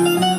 कि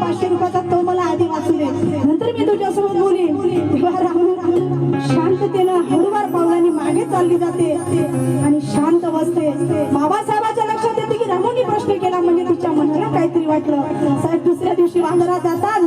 पाचशे रुपयाचा तो मला आधी वाचले नंतर मी तुझ्यासोबत बोले तेव्हा राहून शांततेनं हळूवार पावलाने मागे चालली जाते. आणि शांत बसते. बाबासाहेबाच्या लक्षात येते की रामूनी प्रश्न केला म्हणजे तिच्या मनाला काहीतरी वाटलं. साहेब दुसऱ्या दिवशी बाजारात जातात.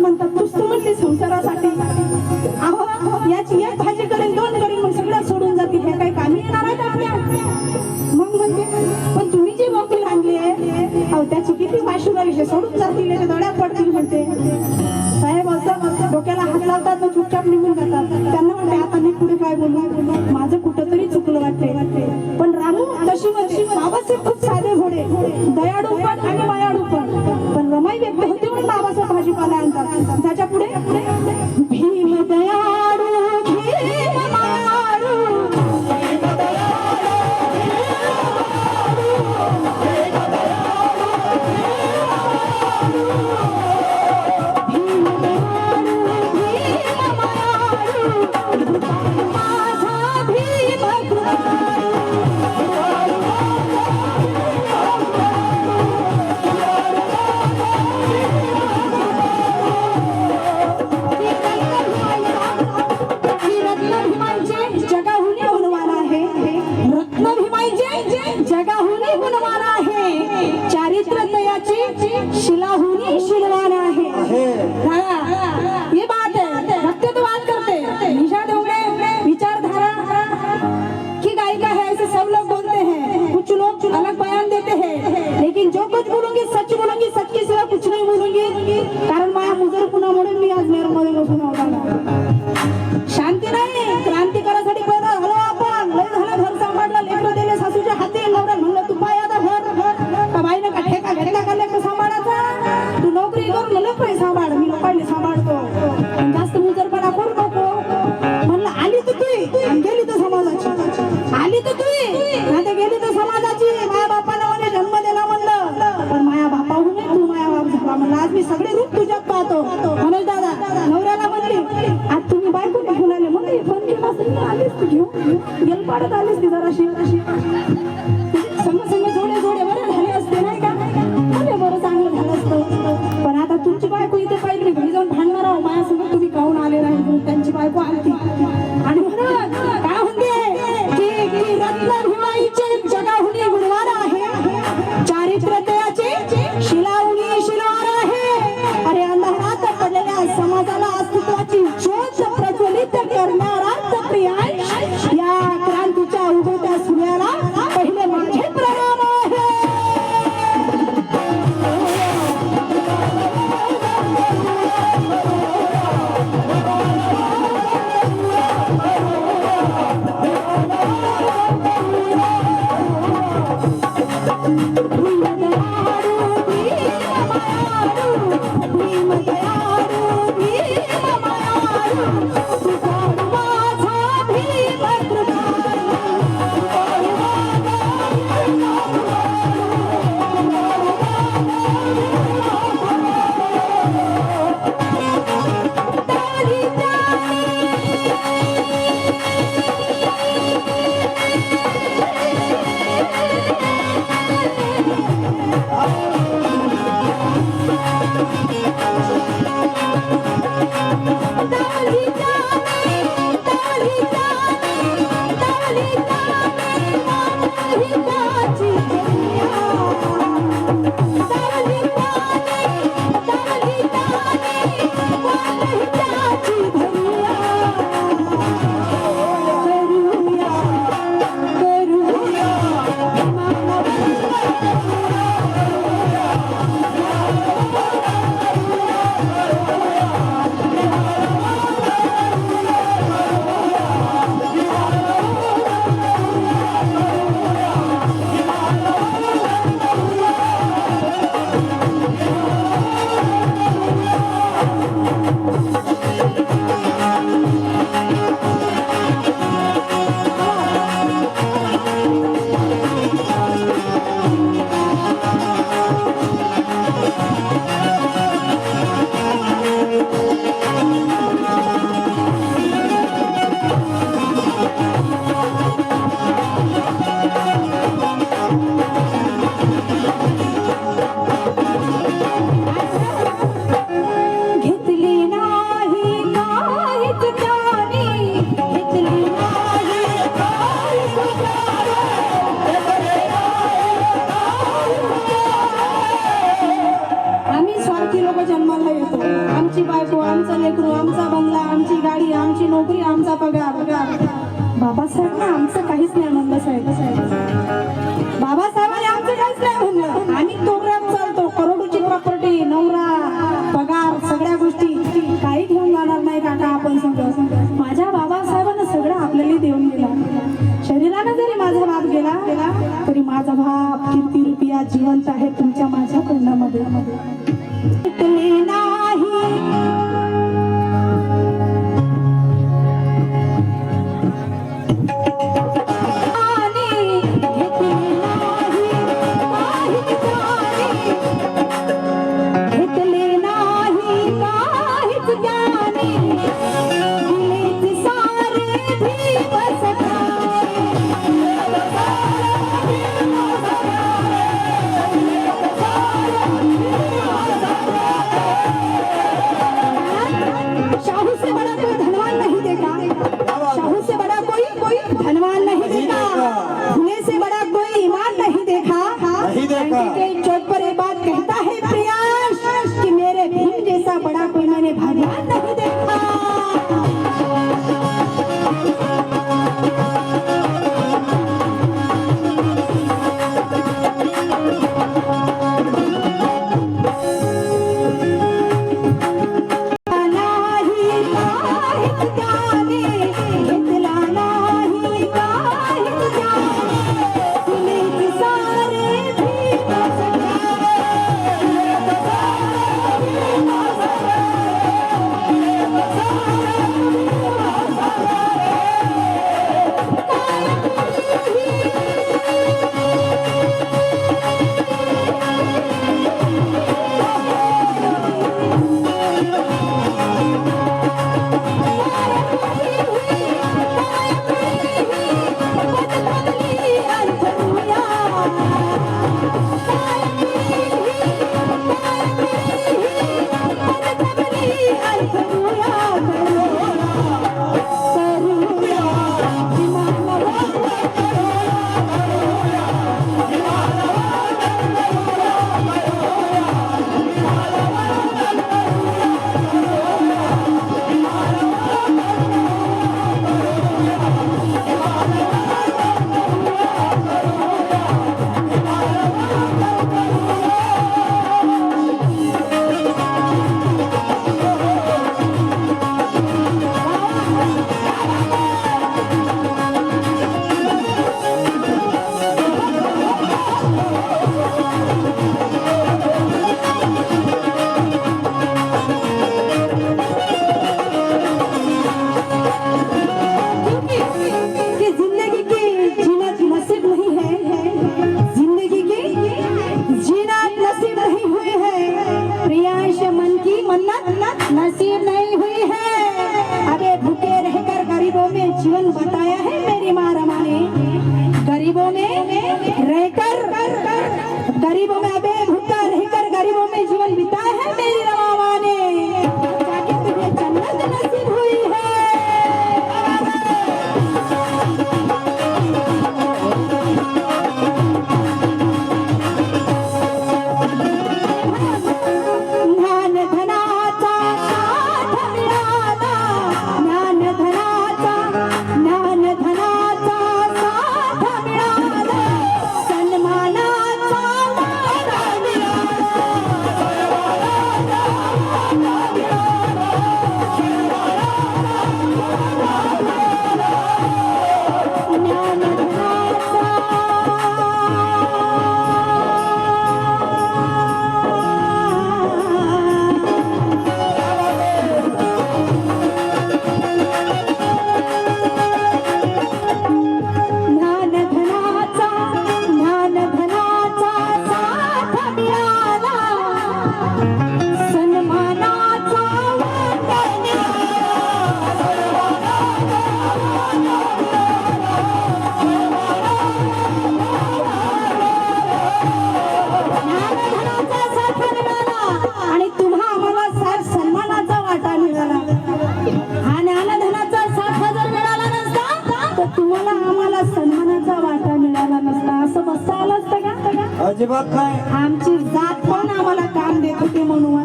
म्हणतात म्हणतात तू समजते संसारासाठी. अहो याची एक भाजी करेन दोन करेन मग सगळं सोडून जातील ह्या काही कामी येणार आहे आपल्या? मग म्हणते पण तुम्ही जी नोकरी आणली आहे अहो त्याची किती वाशिला विषय सोडून जातील दड्या पडतील म्हणते. साहेब असं डोक्याला हात लावतात मग चुपचाप निघून जातात. त्यांना म्हणते आता मी पुढे काय बोलू? माझं कुठं पैसा वाढ मी लोकांनी सांभाळतो तरी माझा भाव किती रुपया जिवंत आहे तुमच्या माझ्या कुंडामध्ये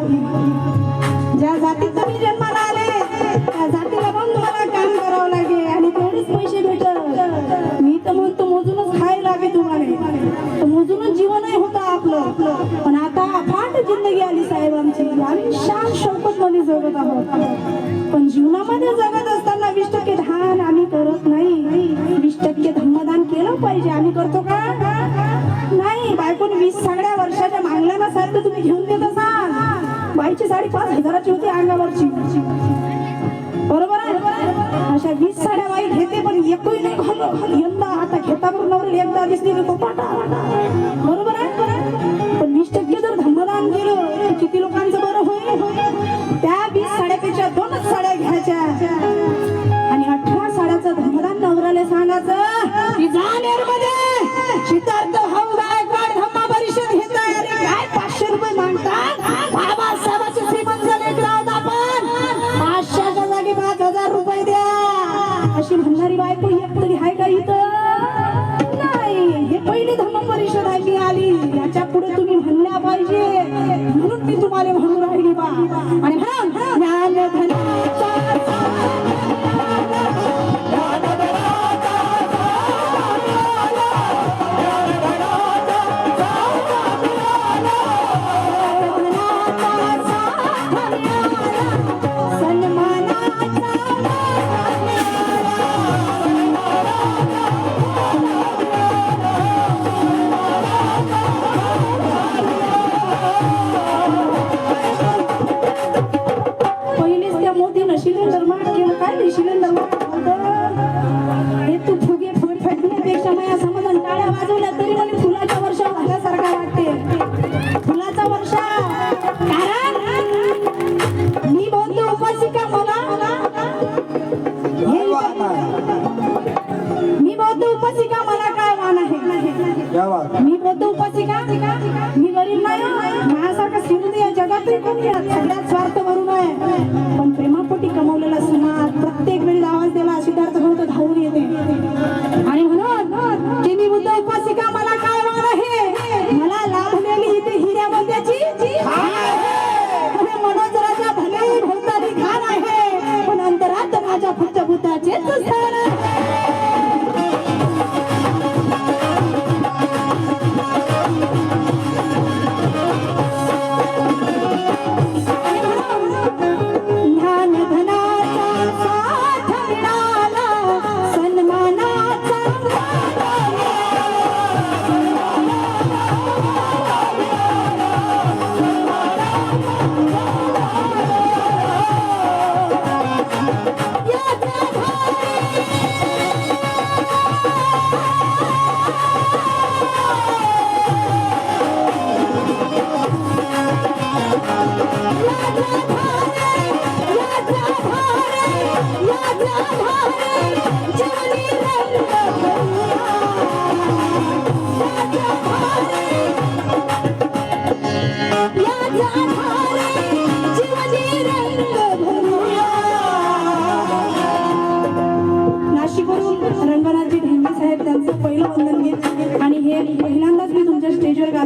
Thank you. Nilipag-iyak na gusto ko pata. Oh.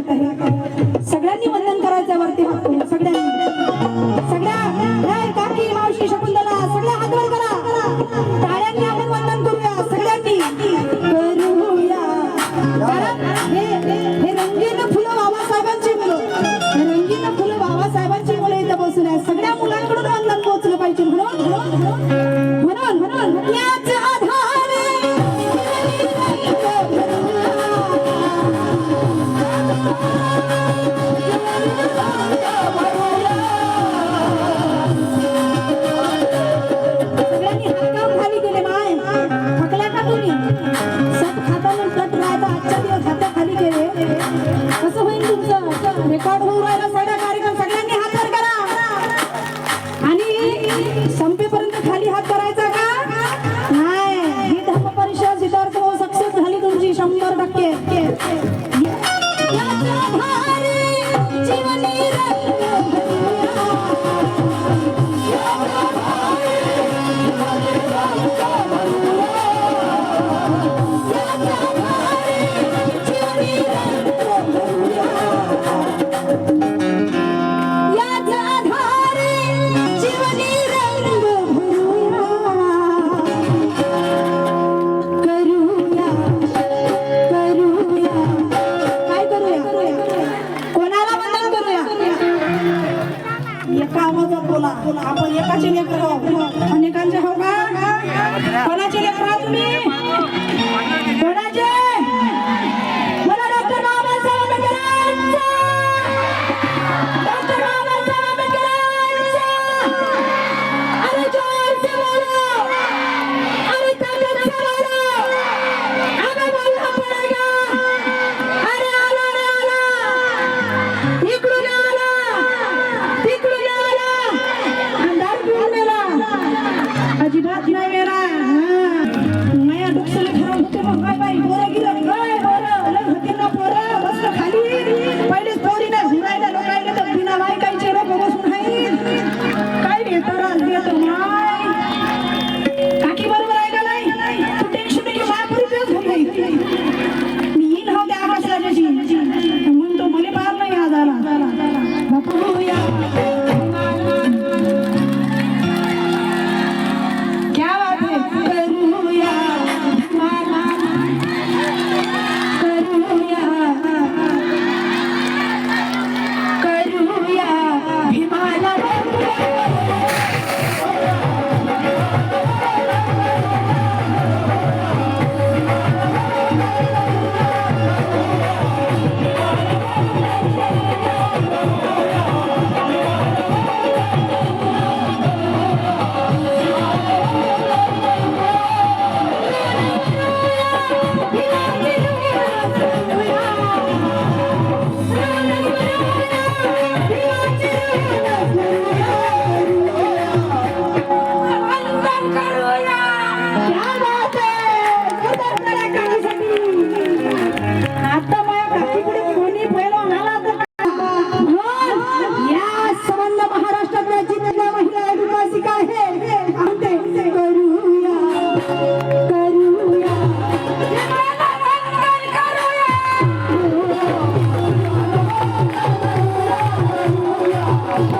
स्टेजवर गात बापाचे लेकर हो. अनेकांचे हो, हो तुम्ही.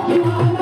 You